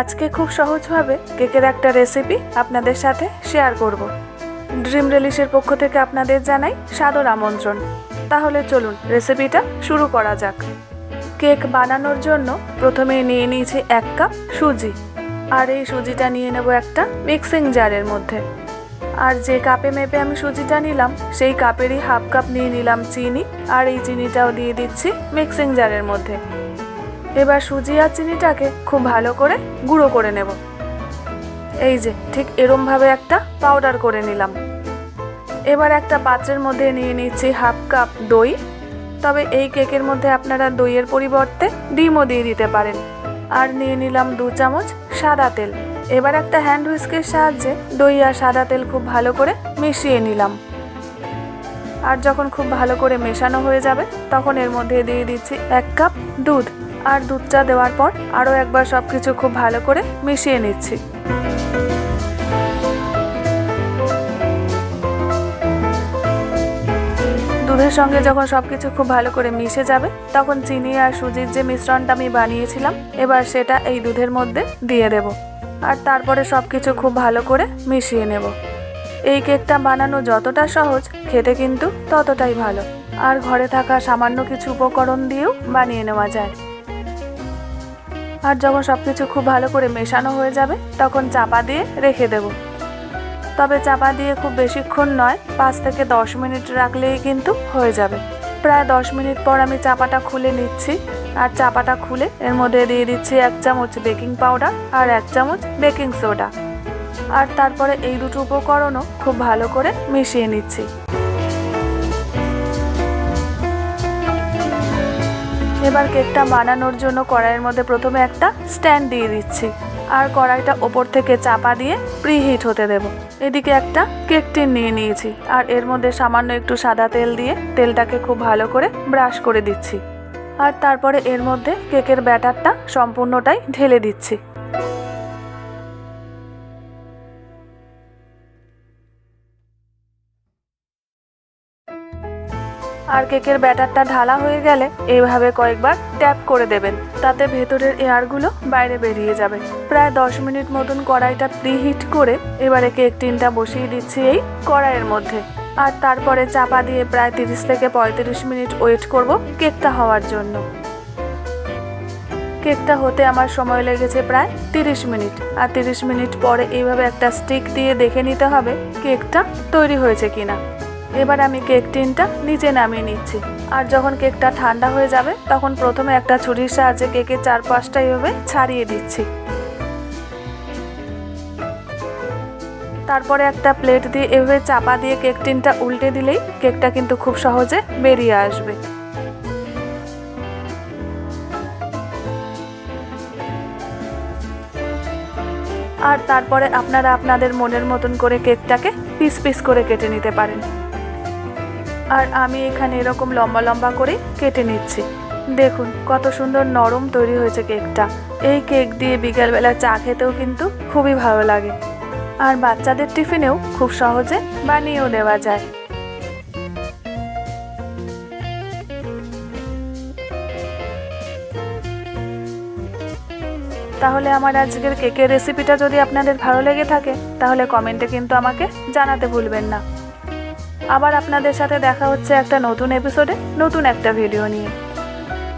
আজকে খুব সহজভাবে কেকের একটা রেসিপি আপনাদের সাথে শেয়ার করব। ড্রিম রিলিশের পক্ষ থেকে আপনাদের জানাই সাদর আমন্ত্রণ। তাহলে চলুন রেসিপিটা শুরু করা যাক। কেক বানানোর জন্য প্রথমে নিয়ে নিয়েছি এক কাপ সুজি। আর এই সুজিটা নিয়ে নেব একটা মিক্সিং জারের মধ্যে। আর যে কাপে মেপে আমি সুজিটা নিলাম, সেই কাপেরই হাফ কাপ নিয়ে নিলাম চিনি। আর এই চিনিটাও দিয়ে দিচ্ছি মিক্সিং জারের মধ্যে। এবার সুজি আর চিনিটাকে খুব ভালো করে গুঁড়ো করে নেব। এই যে, ঠিক এরমভাবে একটা পাউডার করে নিলাম। এবার একটা পাত্রের মধ্যে নিয়ে নিচ্ছি হাফ কাপ দই। তবে এই কেকের মধ্যে আপনারা দইয়ের পরিবর্তে ডিমও দিয়ে দিতে পারেন। আর নিয়ে নিলাম দু চামচ সাদা তেল। এবার একটা হ্যান্ড হুইস্কের সাহায্যে দই আর সাদা তেল খুব ভালো করে মিশিয়ে নিলাম। আর যখন খুব ভালো করে মেশানো হয়ে যাবে, তখন এর মধ্যে দিয়ে দিচ্ছি এক কাপ দুধ। আর দুধটা দেওয়ার পর আরও একবার সব কিছু খুব ভালো করে মিশিয়ে নিচ্ছি। দুধের সঙ্গে যখন সব কিছু খুব ভালো করে মিশে যাবে, তখন চিনি আর সুজির যে মিশ্রণটা আমি বানিয়েছিলাম, এবার সেটা এই দুধের মধ্যে দিয়ে দেব। আর তারপরে সব কিছু খুব ভালো করে মিশিয়ে নেব। এই কেকটা বানানো যতটা সহজ, খেতে কিন্তু ততটাই ভালো। আর ঘরে থাকা সামান্য কিছু উপকরণ দিয়েও বানিয়ে নেওয়া যায়। আর যখন সব কিছু খুব ভালো করে মেশানো হয়ে যাবে, তখন চাপা দিয়ে রেখে দেব। তবে চাপা দিয়ে খুব বেশিক্ষণ নয়, পাঁচ থেকে দশ মিনিট রাখলেই কিন্তু হয়ে যাবে। প্রায় দশ মিনিট পর আমি চাপাটা খুলে নিচ্ছি, আর চাপাটা খুলে এর মধ্যে দিয়ে দিচ্ছি এক চামচ বেকিং পাউডার আর এক চামচ বেকিং সোডা। আর তারপরে এই দুটো উপকরণও খুব ভালো করে মিশিয়ে নিচ্ছি। এবার কেকটা বানানোর জন্য কড়াইয়ের মধ্যে প্রথমে একটা স্ট্যান্ড দিয়ে দিচ্ছি। আর কড়াইটা ওপর থেকে চাপা দিয়ে প্রিহিট হতে দেব। এদিকে একটা কেক টিন নিয়ে নিয়েছি। আর এর মধ্যে সামান্য একটু সাদা তেল দিয়ে তেলটাকে খুব ভালো করে ব্রাশ করে দিচ্ছি। আর তারপরে এর মধ্যে কেকের ব্যাটারটা সম্পূর্ণটাই ঢেলে দিচ্ছি। আর কেকের ব্যাটারটা ঢালা হয়ে গেলে এইভাবে কয়েকবার ট্যাপ করে দেবেন। তাতে ভেতরের এয়ারগুলো বাইরে বেরিয়ে যাবে। প্রায় দশ মিনিট মতন কড়াইটা প্রিহিট করে এবারে কেক টিনটা বসিয়ে দিচ্ছি এই কড়াইয়ের মধ্যে। আর তারপরে চাপা দিয়ে প্রায় তিরিশ থেকে পঁয়ত্রিশ মিনিট ওয়েট করব কেকটা হওয়ার জন্য। কেকটা হতে আমার সময় লেগেছে প্রায় তিরিশ মিনিট। আর তিরিশ মিনিট পরে এইভাবে একটা স্টিক দিয়ে দেখে নিতে হবে কেকটা তৈরি হয়েছে কিনা। এবার আমি কেক টিনটা নিচে নামিয়ে নিচ্ছি। আর যখন কেকটা ঠান্ডা হয়ে যাবে, তখন প্রথমে একটা ছুরির সাহায্যে কেকের চারপাশটা এভাবে ছাড়িয়ে দিচ্ছি। তারপরে একটা প্লেট দিয়ে এভাবে চাপা দিয়ে কেক টিনটা উল্টে দিলেই কেকটা কিন্তু খুব সহজে বেরিয়ে আসবে। আর তারপরে আপনারা আপনাদের মনের মতন করে কেকটাকে পিস পিস করে কেটে নিতে পারেন। আর আমি এখানে এরকম লম্বা লম্বা করে কেটে নিচ্ছি। দেখুন, কত সুন্দর নরম তৈরি হয়েছে কেকটা। এই কেক দিয়ে বিকেলবেলা চা খেতেও কিন্তু খুবই ভালো লাগে। আর বাচ্চাদের টিফিনেও খুব সহজে বানিয়েও দেওয়া যায়। তাহলে আমার আজকের কেকের রেসিপিটা যদি আপনাদের ভালো লেগে থাকে, তাহলে কমেন্টে কিন্তু আমাকে জানাতে ভুলবেন না। আবার আপনাদের সাথে দেখা হচ্ছে একটা নতুন এপিসোডে নতুন একটা ভিডিও নিয়ে।